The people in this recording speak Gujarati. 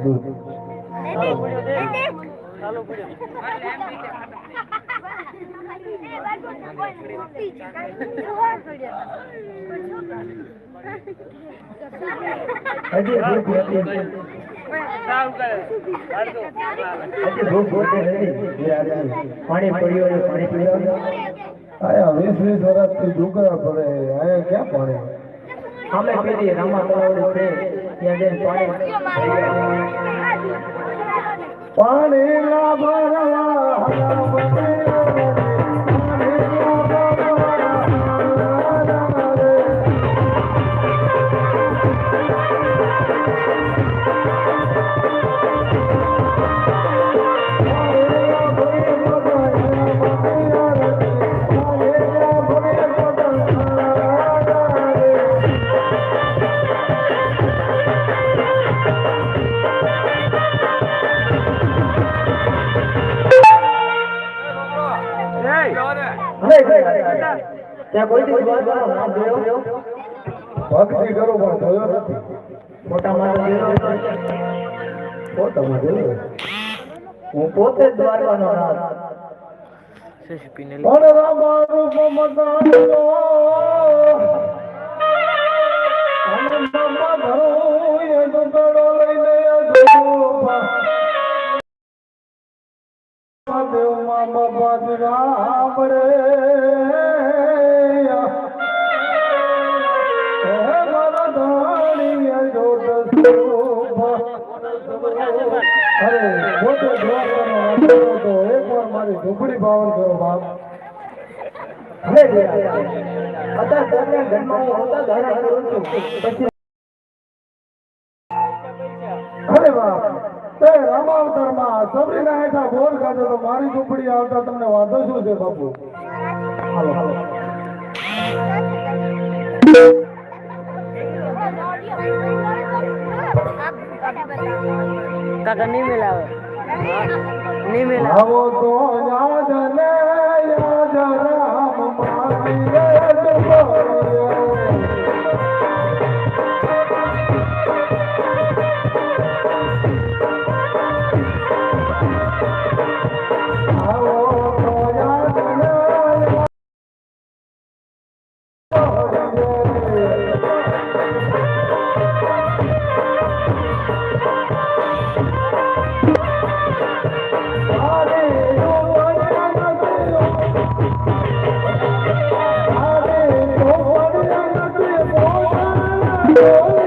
આજે પાણી પડ્યું પાણી પીવા આયા વીસ વીસ વર્ષથી ડુંગરા પડે આયા ક્યાં પાણી અમે પેલી રામા તળાવડી ત્યાં ત્યાં કોઈ દિવસ નામ જોયો? ભક્તિ કરો પણ જોયો નથી. મોટા માણસ જોયો ફોટામાં જોયો હું પોતે દ્વારકાનો નાથ. પણ રામા રૂપ મતાનો આનંદમાં ધરો એ દુતડો લઈને અજોપા દેવમાં બાબા રામ રે અરે, મોટો દ્વારકાનો રાજા હતો. એકવાર મારી ઝૂંપડી પાવન કરો, બાપ. અરે. અત્યારે દરમિયાન ઘરમાં હતા ધારા કરું છું. પછી અરે બાપ, તે રામાવતારમાં સબરીના મારી ઝૂંપડી આવતા તમને વાંધો શું છે, બાપુ? કાકા નહીં મેલાવે. નહીં મેલાવે. આવો તો Oh.